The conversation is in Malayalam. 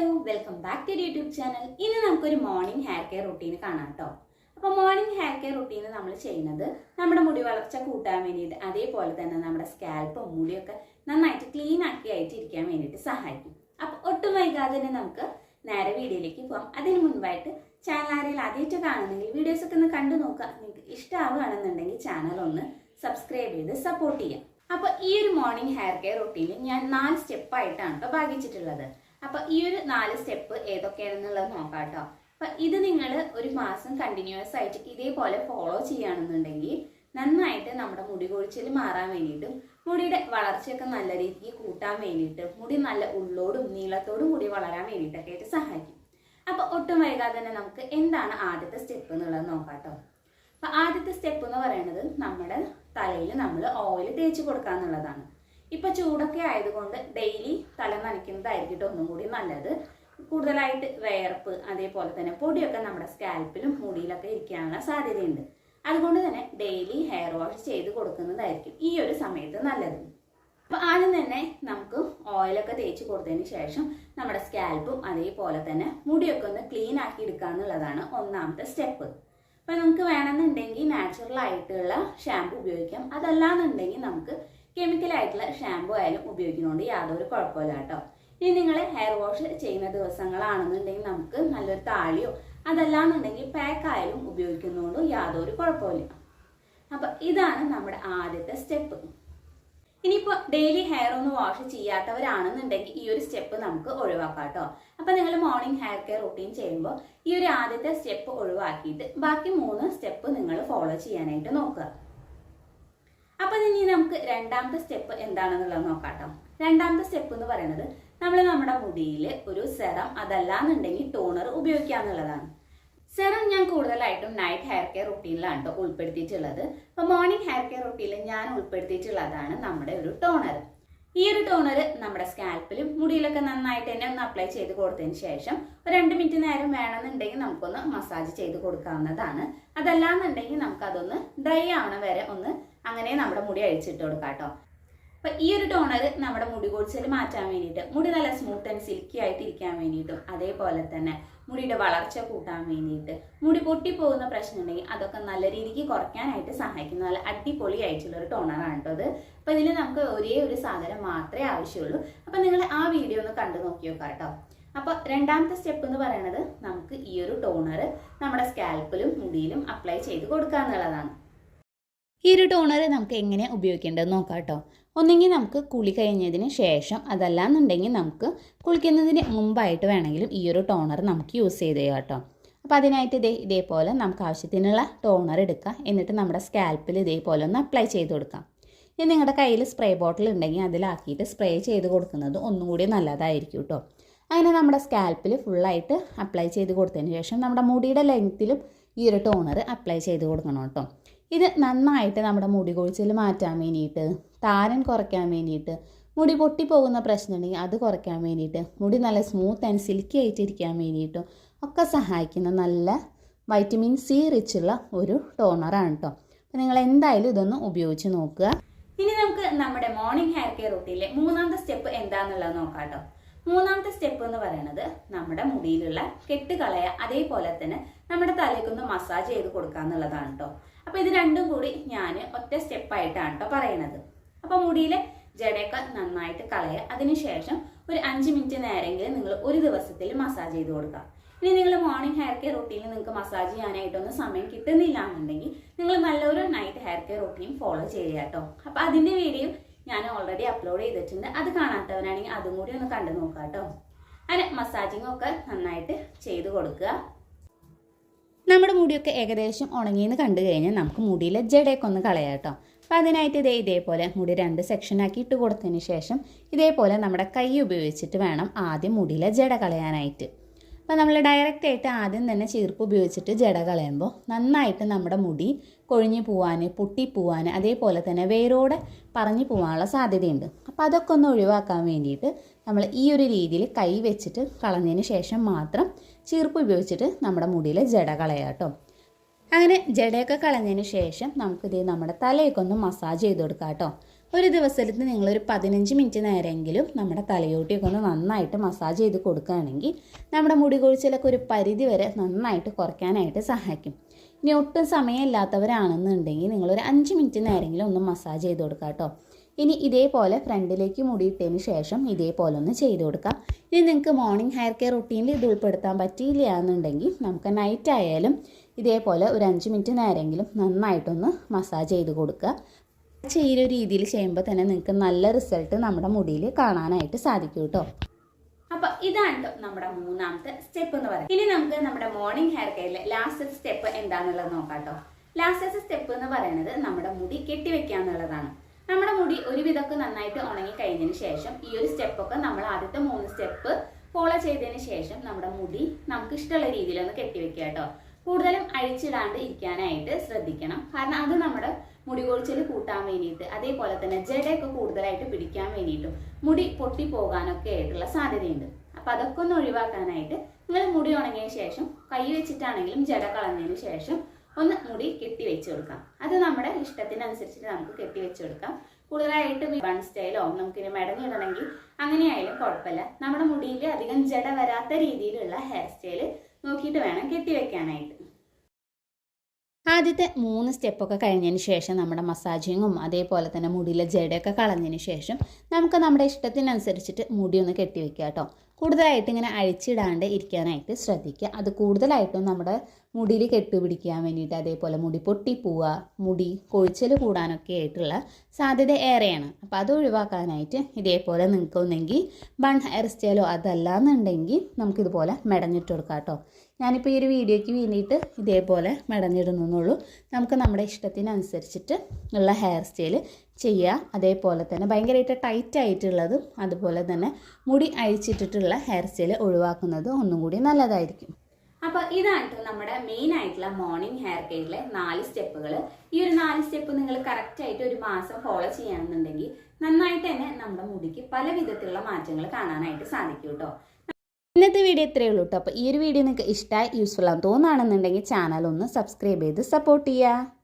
Welcome back to YouTube channel ഇന്ന് നമുക്കൊരു മോർണിംഗ് ഹെയർ കെയർ റുട്ടീൻ കാണാം കേട്ടോ അപ്പോൾ മോർണിംഗ് ഹെയർ കെയർ റുട്ടീൻ നമ്മൾ ചെയ്യുന്നത് നമ്മുടെ മുടി വളർച്ച കൂട്ടാൻ വേണ്ടിയിട്ട് അതേപോലെ തന്നെ നമ്മുടെ സ്കാൽപ്പും മുടിയൊക്കെ നന്നായിട്ട് ക്ലീൻ ആക്കി ആയിട്ട് ഇരിക്കാൻ വേണ്ടിയിട്ട് സഹായിക്കും. അപ്പോൾ ഒട്ടും വൈകാതെ തന്നെ നമുക്ക് നേരെ വീഡിയോയിലേക്ക് പോകാം അതിന് മുൻപായിട്ട് ചാനൽ ആരെങ്കിലും ആദ്യമായിട്ട് കാണുന്നെങ്കിൽ വീഡിയോസ് ഒക്കെ ഒന്ന് കണ്ടു നോക്കുക. നിങ്ങൾക്ക് ഇഷ്ടമാവുകയാണെന്നുണ്ടെങ്കിൽ ചാനൽ ഒന്ന് സബ്സ്ക്രൈബ് ചെയ്ത് സപ്പോർട്ട് ചെയ്യാം അപ്പോൾ ഈ ഒരു മോർണിംഗ് ഹെയർ കെയർ റുട്ടീനിൽ ഞാൻ നാല് സ്റ്റെപ്പായിട്ടാണ് കേട്ടോ ഭാഗിച്ചിട്ടുള്ളത്. അപ്പൊ ഈ ഒരു നാല് സ്റ്റെപ്പ് ഏതൊക്കെയാണെന്നുള്ളത് നോക്കാം കേട്ടോ അപ്പൊ ഇത് നിങ്ങൾ ഒരു മാസം കണ്ടിന്യൂസ് ആയിട്ട് ഇതേപോലെ ഫോളോ ചെയ്യുകയാണെന്നുണ്ടെങ്കിൽ നന്നായിട്ട് നമ്മുടെ മുടി കൊഴിച്ചിൽ മാറാൻ വേണ്ടിയിട്ടും മുടിയുടെ വളർച്ചയൊക്കെ നല്ല രീതിക്ക് കൂട്ടാൻ വേണ്ടിയിട്ട് മുടി നല്ല ഉള്ളോടും നീളത്തോടും കൂടി വളരാൻ വേണ്ടിയിട്ടൊക്കെ ആയിട്ട് സഹായിക്കും. അപ്പൊ ഒട്ടും വൈകാതെ തന്നെ നമുക്ക് എന്താണ് ആദ്യത്തെ സ്റ്റെപ്പ് എന്നുള്ളത് നോക്കാം കേട്ടോ അപ്പൊ ആദ്യത്തെ സ്റ്റെപ്പ് എന്ന് പറയുന്നത് നമ്മുടെ തലയിൽ നമ്മൾ ഓയിൽ തേച്ച് കൊടുക്കുക എന്നുള്ളതാണ് ഇപ്പൊ ചൂടൊക്കെ ആയതുകൊണ്ട് ഡെയിലി തല നനയ്ക്കുന്നതായിരിക്കും ഒന്നും കൂടി നല്ലത്. കൂടുതലായിട്ട് വേർപ്പ് അതേപോലെ തന്നെ പൊടിയൊക്കെ നമ്മുടെ സ്കാൽപ്പിലും മുടിയിലൊക്കെ ഇരിക്കാനുള്ള സാധ്യതയുണ്ട്. അതുകൊണ്ട് തന്നെ ഡെയിലി ഹെയർ വാഷ് ചെയ്ത് കൊടുക്കുന്നതായിരിക്കും ഈ ഒരു സമയത്ത് നല്ലത്. അപ്പൊ ആദ്യം തന്നെ നമുക്ക് ഓയിലൊക്കെ തേച്ച് കൊടുത്തതിന് ശേഷം നമ്മുടെ സ്കാൽപ്പും അതേപോലെ തന്നെ മുടിയൊക്കെ ഒന്ന് ക്ലീൻ ആക്കി എടുക്കുക എന്നുള്ളതാണ് ഒന്നാമത്തെ സ്റ്റെപ്പ്. അപ്പൊ നമുക്ക് വേണമെന്നുണ്ടെങ്കിൽ നാച്ചുറൽ ആയിട്ടുള്ള ഷാമ്പു ഉപയോഗിക്കാം. അതല്ലാന്നുണ്ടെങ്കിൽ നമുക്ക് കെമിക്കൽ ആയിട്ടുള്ള ഷാമ്പു ആയാലും ഉപയോഗിക്കുന്നതുകൊണ്ട് യാതൊരു കുഴപ്പമില്ല കേട്ടോ. ഇനി നിങ്ങൾ ഹെയർ വാഷ് ചെയ്യുന്ന ദിവസങ്ങളാണെന്നുണ്ടെങ്കിൽ നമുക്ക് നല്ലൊരു താളിയോ അതല്ലാന്നുണ്ടെങ്കിൽ പാക്ക് ആയാലും ഉപയോഗിക്കുന്നതുകൊണ്ടും യാതൊരു കുഴപ്പമില്ല. അപ്പൊ ഇതാണ് നമ്മുടെ ആദ്യത്തെ സ്റ്റെപ്പ്. ഇനിയിപ്പോൾ ഡെയിലി ഹെയർ ഒന്ന് വാഷ് ചെയ്യാത്തവരാണെന്നുണ്ടെങ്കിൽ ഈ ഒരു സ്റ്റെപ്പ് നമുക്ക് ഒഴിവാക്കാം കേട്ടോ. അപ്പൊ നിങ്ങൾ മോർണിംഗ് ഹെയർ കെയർ റുട്ടീൻ ചെയ്യുമ്പോൾ ഈ ഒരു ആദ്യത്തെ സ്റ്റെപ്പ് ഒഴിവാക്കിയിട്ട് ബാക്കി മൂന്ന് സ്റ്റെപ്പ് നിങ്ങൾ ഫോളോ ചെയ്യാനായിട്ട് നോക്കുക. അപ്പൊ ഇനി നമുക്ക് രണ്ടാമത്തെ സ്റ്റെപ്പ് എന്താണെന്നുള്ളത് നോക്കാട്ടോ. രണ്ടാമത്തെ സ്റ്റെപ്പ് എന്ന് പറയുന്നത് നമ്മൾ നമ്മുടെ മുടിയിൽ ഒരു സെറം അതല്ലാന്നുണ്ടെങ്കിൽ ടോണർ ഉപയോഗിക്കാന്നുള്ളതാണ്. സെറം ഞാൻ കൂടുതലായിട്ടും നൈറ്റ് ഹെയർ കെയർ റുട്ടീനിലാണ് കേട്ടോ ഉൾപ്പെടുത്തിയിട്ടുള്ളത്. അപ്പൊ മോർണിംഗ് ഹെയർ കെയർ റുട്ടീനിൽ ഞാൻ ഉൾപ്പെടുത്തിയിട്ടുള്ളതാണ് നമ്മുടെ ഒരു ടോണർ ഈ ഒരു ടോണർ നമ്മുടെ സ്കാൽപ്പിലും മുടിയിലൊക്കെ നന്നായിട്ട് തന്നെ ഒന്ന് അപ്ലൈ ചെയ്ത് കൊടുത്തതിന് ശേഷം ഒരു രണ്ട് മിനിറ്റ് നേരം വേണമെന്നുണ്ടെങ്കിൽ നമുക്കൊന്ന് മസാജ് ചെയ്ത് കൊടുക്കാവുന്നതാണ്. അതല്ലാന്നുണ്ടെങ്കിൽ നമുക്കതൊന്ന് ഡ്രൈ ആവണ വരെ ഒന്ന് അങ്ങനെ നമ്മുടെ മുടി അഴിച്ചിട്ട് കൊടുക്കാം കേട്ടോ. അപ്പൊ ഈ ഒരു ടോണർ നമ്മുടെ മുടി കൊഴിച്ചിൽ മാറ്റാൻ വേണ്ടിയിട്ട് മുടി നല്ല സ്മൂത്ത് ആൻഡ് സിൽക്കി ആയിട്ട് ഇരിക്കാൻ വേണ്ടിയിട്ടും അതേപോലെ തന്നെ മുടിയുടെ വളർച്ച കൂട്ടാൻ വേണ്ടിയിട്ട് മുടി പൊട്ടിപ്പോകുന്ന പ്രശ്നം ഉണ്ടെങ്കിൽ അതൊക്കെ നല്ല രീതിക്ക് കുറയ്ക്കാനായിട്ട് സഹായിക്കുന്ന. നല്ല അടിപൊളി ആയിട്ടുള്ള ഒരു ടോണറാണ് കേട്ടോ അത് അപ്പൊ ഇതിൽ നമുക്ക് ഒരേ ഒരു സാധനം മാത്രമേ ആവശ്യമുള്ളൂ. അപ്പൊ നിങ്ങൾ ആ വീഡിയോ ഒന്ന് കണ്ടു നോക്കി നോക്കാം കേട്ടോ. അപ്പൊ രണ്ടാമത്തെ സ്റ്റെപ്പ് എന്ന് പറയുന്നത് നമുക്ക് ഈ ഒരു ടോണർ നമ്മുടെ സ്കാൽപ്പിലും മുടിയിലും അപ്ലൈ ചെയ്ത് കൊടുക്കുക എന്നുള്ളതാണ്. ഈ ഒരു ടോണർ നമുക്ക് എങ്ങനെ ഉപയോഗിക്കേണ്ടത് നോക്കാം കേട്ടോ ഒന്നെങ്കിൽ നമുക്ക് കുളി കഴിഞ്ഞതിന് ശേഷം അതല്ലാന്നുണ്ടെങ്കിൽ നമുക്ക് കുളിക്കുന്നതിന് മുമ്പായിട്ട് വേണമെങ്കിലും ഈ ഒരു ടോണർ നമുക്ക് യൂസ് ചെയ്ത് കേട്ടോ അപ്പോൾ അതിനായിട്ട് ഇതേ ഇതേപോലെ നമുക്ക് ആവശ്യത്തിനുള്ള ടോണർ എടുക്കാം. എന്നിട്ട് നമ്മുടെ സ്കാൽപ്പിൽ ഇതേപോലെ ഒന്ന് അപ്ലൈ ചെയ്ത് കൊടുക്കാം. ഇനി നിങ്ങളുടെ കയ്യിൽ സ്പ്രേ ബോട്ടിൽ ഉണ്ടെങ്കിൽ അതിലാക്കിയിട്ട് സ്പ്രേ ചെയ്ത് കൊടുക്കുന്നത് ഒന്നും കൂടി നല്ലതായിരിക്കും കേട്ടോ അങ്ങനെ നമ്മുടെ സ്കാൽപ്പിൽ ഫുള്ളായിട്ട് അപ്ലൈ ചെയ്ത് കൊടുത്തതിന് ശേഷം നമ്മുടെ മുടിയുടെ ലെങ്ത്തിലും ഈ ഒരു ടോണർ അപ്ലൈ ചെയ്ത് കൊടുക്കണം കേട്ടോ ഇത് നന്നായിട്ട് നമ്മുടെ മുടി കൊഴിച്ചിൽ മാറ്റാൻ വേണ്ടിയിട്ട് താരൻ കുറയ്ക്കാൻ വേണ്ടിയിട്ട് മുടി പൊട്ടിപ്പോകുന്ന പ്രശ്നമുണ്ടെങ്കിൽ അത് കുറയ്ക്കാൻ വേണ്ടിയിട്ട് മുടി നല്ല സ്മൂത്ത് ആൻഡ് സിൽക്കി ആയിട്ടിരിക്കാൻ വേണ്ടിയിട്ടും ഒക്കെ സഹായിക്കുന്ന നല്ല വൈറ്റമിൻ സി റിച്ചുള്ള ഒരു ടോണറാണ് കേട്ടോ അപ്പോൾ നിങ്ങൾ എന്തായാലും ഇതൊന്ന് ഉപയോഗിച്ച് നോക്കുക. ഇനി നമുക്ക് നമ്മുടെ മോർണിംഗ് ഹെയർ കെയർ റൂട്ടീനിലെ മൂന്നാമത്തെ സ്റ്റെപ്പ് എന്താണെന്നുള്ളത് നോക്കാം കേട്ടോ മൂന്നാമത്തെ സ്റ്റെപ്പ് എന്ന് പറയുന്നത് നമ്മുടെ മുടിയിലുള്ള കെട്ട് കളയ അതേപോലെ തന്നെ നമ്മുടെ തലയ്ക്കൊന്ന് മസാജ് ചെയ്ത് കൊടുക്കുക എന്നുള്ളതാണ് കേട്ടോ അപ്പൊ ഇത് രണ്ടും കൂടി ഞാൻ ഒറ്റ സ്റ്റെപ്പായിട്ടാണ് കേട്ടോ പറയണത്. അപ്പൊ മുടിയിലെ ജടയൊക്കെ നന്നായിട്ട് കളയുക അതിനുശേഷം ഒരു അഞ്ച് മിനിറ്റ് നേരെങ്കിലും നിങ്ങൾ ഒരു ദിവസത്തിൽ മസാജ് ചെയ്ത് കൊടുക്കുക ഇനി നിങ്ങൾ മോർണിംഗ് ഹെയർ കെയർ റൂട്ടീനിൽ നിങ്ങൾക്ക് മസാജ് ചെയ്യാനായിട്ടൊന്നും സമയം കിട്ടുന്നില്ല എന്നുണ്ടെങ്കിൽ നിങ്ങൾ നല്ലൊരു night hair care routine follow ചെയ്യുക കേട്ടോ അപ്പൊ അതിന്റെ വീഡിയോ ഞാൻ ഓൾറെഡി അപ്ലോഡ് ചെയ്തിട്ടുണ്ട്. അത് കാണാത്തവരാണെങ്കിൽ അതും കൂടി ഒന്ന് കണ്ടു നോക്കാട്ടോ കേട്ടോ അങ്ങനെ മസാജിങ് ഒക്കെ നന്നായിട്ട് ചെയ്ത് കൊടുക്കുക. നമ്മുടെ മുടിയൊക്കെ ഏകദേശം ഉണങ്ങിയെന്ന് കണ്ടു കഴിഞ്ഞാൽ നമുക്ക് മുടിയിലെ ജടയൊക്കെ ഒന്ന് കളയാം കേട്ടോ അപ്പം അതിനായിട്ട് ഇതേ ഇതേപോലെ മുടി രണ്ട് സെക്ഷനാക്കി ഇട്ട് കൊടുത്തതിന് ശേഷം ഇതേപോലെ നമ്മുടെ കൈ ഉപയോഗിച്ചിട്ട് വേണം ആദ്യം മുടിയിലെ ജട കളയാനായിട്ട്. അപ്പോൾ നമ്മൾ ഡയറക്റ്റ് ആയിട്ട് ആദ്യം തന്നെ ചീർപ്പ് ഉപയോഗിച്ചിട്ട് ജട കളയുമ്പോൾ നന്നായിട്ട് നമ്മുടെ മുടി കൊഴിഞ്ഞു പോവാൻ പൊട്ടിപ്പോവാൻ അതേപോലെ തന്നെ വേരോടെ പറഞ്ഞു പോകാനുള്ള സാധ്യതയുണ്ട്. അപ്പോൾ അതൊക്കെ ഒന്ന് ഒഴിവാക്കാൻ വേണ്ടിയിട്ട് നമ്മൾ ഈ ഒരു രീതിയിൽ കൈ വെച്ചിട്ട് കളഞ്ഞതിന് ശേഷം മാത്രം ചീർപ്പ് ഉപയോഗിച്ചിട്ട് നമ്മുടെ മുടിയിലെ ജട കളയാട്ടോ അങ്ങനെ ജടയൊക്കെ കളഞ്ഞതിന് ശേഷം നമുക്കിത് നമ്മുടെ തലയൊക്കെ ഒന്ന് മസാജ് ചെയ്ത് കൊടുക്കാം കേട്ടോ ഒരു ദിവസത്തിൽ നിങ്ങളൊരു പതിനഞ്ച് മിനിറ്റ് നേരമെങ്കിലും നമ്മുടെ തലയോട്ടിയൊക്കെ ഒന്ന് നന്നായിട്ട് മസാജ് ചെയ്ത് കൊടുക്കുകയാണെങ്കിൽ നമ്മുടെ മുടി കൊഴിച്ചിലൊക്കെ ഒരു പരിധി വരെ നന്നായിട്ട് കുറയ്ക്കാനായിട്ട് സഹായിക്കും. ഇനി ഒട്ടും സമയമില്ലാത്തവരാണെന്നുണ്ടെങ്കിൽ നിങ്ങളൊരു അഞ്ച് മിനിറ്റ് നേരമെങ്കിലും ഒന്ന് മസാജ് ചെയ്ത് കൊടുക്കുക കേട്ടോ. ഇനി ഇതേപോലെ ഫ്രണ്ടിലേക്ക് മുടിയിട്ടതിന് ശേഷം ഇതേപോലെ ഒന്ന് ചെയ്ത് കൊടുക്കാം ഇനി നിങ്ങൾക്ക് മോർണിംഗ് ഹെയർ കെയർ റുട്ടീനിൽ ഇത് ഉൾപ്പെടുത്താൻ പറ്റിയില്ല എന്നുണ്ടെങ്കിൽ നമുക്ക് നൈറ്റ് ആയാലും ഇതേപോലെ ഒരു അഞ്ച് മിനിറ്റ് നേരമെങ്കിലും നന്നായിട്ടൊന്ന് മസാജ് ചെയ്ത് കൊടുക്കുക. ഒരു രീതിയിൽ ചെയ്യുമ്പോൾ തന്നെ നിങ്ങൾക്ക് നല്ല റിസൾട്ട് നമ്മുടെ മുടിയിൽ കാണാനായിട്ട് സാധിക്കും കേട്ടോ അപ്പൊ ഇതാണ് നമ്മുടെ മൂന്നാമത്തെ സ്റ്റെപ്പ് എന്ന് പറയുന്നത്. ഇനി നമുക്ക് നമ്മുടെ മോർണിംഗ് ഹെയർ കെയറിലെ ലാസ്റ്റ് സ്റ്റെപ്പ് എന്താണെന്നുള്ളത് നോക്കാം ലാസ്റ്റ് സ്റ്റെപ്പ് എന്ന് പറയുന്നത് നമ്മുടെ മുടി കെട്ടിവെക്കുക എന്നുള്ളതാണ്. നമ്മുടെ മുടി ഒരുവിധമൊക്കെ നന്നായിട്ട് ഉണങ്ങി കഴിഞ്ഞതിന് ശേഷം ഈ ഒരു സ്റ്റെപ്പൊക്കെ നമ്മൾ ആദ്യത്തെ മൂന്ന് സ്റ്റെപ്പ് ഫോളോ ചെയ്തതിന് ശേഷം നമ്മുടെ മുടി നമുക്ക് ഇഷ്ടമുള്ള രീതിയിൽ ഒന്ന് കെട്ടിവെക്കുക കേട്ടോ കൂടുതലും അഴിച്ചിടാണ്ട് ഇരിക്കാനായിട്ട് ശ്രദ്ധിക്കണം. കാരണം അത് നമ്മുടെ മുടി കൊഴിച്ചിൽ കൂട്ടാൻ വേണ്ടിയിട്ട് അതേപോലെ തന്നെ ജടയൊക്കെ കൂടുതലായിട്ട് പിടിക്കാൻ വേണ്ടിയിട്ടും മുടി പൊട്ടി പോകാനൊക്കെ ആയിട്ടുള്ള സാധ്യതയുണ്ട്. അപ്പൊ അതൊക്കെ ഒന്ന് ഒഴിവാക്കാനായിട്ട് നിങ്ങൾ മുടി ഉണങ്ങിയ ശേഷം കൈ വെച്ചിട്ടാണെങ്കിലും ജട കളഞ്ഞതിന് ശേഷം ഒന്ന് മുടി കെട്ടി വെച്ച് കൊടുക്കാം. അത് നമ്മുടെ ഇഷ്ടത്തിനനുസരിച്ചിട്ട് നമുക്ക് കെട്ടി വെച്ച് കൊടുക്കാം. കൂടുതലായിട്ട് വൺ സ്റ്റൈലോ നമുക്കിനി മെടഞ്ഞിടണമെങ്കിൽ അങ്ങനെയായാലും കുഴപ്പമില്ല. നമ്മുടെ മുടിയിൽ അധികം ജട വരാത്ത രീതിയിലുള്ള ഹെയർ സ്റ്റൈൽ നോക്കിയിട്ട് വേണം കെട്ടി വെക്കാനായിട്ട്. ആദ്യത്തെ മൂന്ന് സ്റ്റെപ്പൊക്കെ കഴിഞ്ഞതിന് ശേഷം നമ്മുടെ മസാജിങ്ങും അതേപോലെ തന്നെ മുടിയിലെ ജടയൊക്കെ കളഞ്ഞതിന് ശേഷം നമുക്ക് നമ്മുടെ ഇഷ്ടത്തിനനുസരിച്ചിട്ട് മുടി ഒന്ന് കെട്ടിവെക്കുക കേട്ടോ. കൂടുതലായിട്ട് ഇങ്ങനെ അഴിച്ചിടാണ്ട് ഇരിക്കാനായിട്ട് ശ്രദ്ധിക്കുക. അത് കൂടുതലായിട്ടും നമ്മുടെ മുടിയിൽ കെട്ടുപിടിക്കാൻ വേണ്ടിയിട്ട് അതേപോലെ മുടി പൊട്ടിപ്പോവുക മുടി കൊഴിച്ചൽ കൂടാനൊക്കെ ആയിട്ടുള്ള സാധ്യത ഏറെയാണ്. അപ്പോൾ അത് ഒഴിവാക്കാനായിട്ട് ഇതേപോലെ നിങ്ങൾക്ക് ഒന്നെങ്കിൽ ബൺ ഹെയർ സ്റ്റൈലോ അതല്ല എന്നുണ്ടെങ്കിൽ നമുക്കിതുപോലെ മെടഞ്ഞിട്ട് കൊടുക്കാം കേട്ടോ. ഞാനിപ്പോൾ ഈ ഒരു വീഡിയോയ്ക്ക് വേണ്ടിയിട്ട് ഇതേപോലെ മെടഞ്ഞിടുന്നുള്ളൂ നമുക്ക് നമ്മുടെ ഇഷ്ടത്തിനനുസരിച്ചിട്ട് ഉള്ള ഹെയർ സ്റ്റൈൽ ചെയ്യുക. അതേപോലെ തന്നെ ഭയങ്കരമായിട്ട് ടൈറ്റ് ആയിട്ടുള്ളതും അതുപോലെ തന്നെ മുടി അഴിച്ചിട്ടിട്ടുള്ള ഹെയർ സ്റ്റൈൽ ഒഴിവാക്കുന്നതും ഒന്നും കൂടി നല്ലതായിരിക്കും. അപ്പോൾ ഇതാണ് നമ്മുടെ മെയിൻ ആയിട്ടുള്ള മോർണിംഗ് ഹെയർ കെയറിലെ നാല് സ്റ്റെപ്പുകൾ ഈ ഒരു നാല് സ്റ്റെപ്പ് നിങ്ങൾ കറക്റ്റ് ആയിട്ട് ഒരു മാസം ഫോളോ ചെയ്യുകയാണെന്നുണ്ടെങ്കിൽ നന്നായിട്ട് തന്നെ നമ്മുടെ മുടിക്ക് പല വിധത്തിലുള്ള മാറ്റങ്ങൾ കാണാനായിട്ട് സാധിക്കും കേട്ടോ ഇന്നത്തെ വീഡിയോ ഇത്രയേ ഉള്ളൂ കേട്ടോ അപ്പോൾ ഈ ഒരു വീഡിയോ നിങ്ങൾക്ക് ഇഷ്ടമായി യൂസ്ഫുൾ ആണെന്ന് തോന്നുകയാണെന്നുണ്ടെങ്കിൽ ചാനൽ ഒന്ന് സബ്സ്ക്രൈബ് ചെയ്ത് സപ്പോർട്ട് ചെയ്യുക.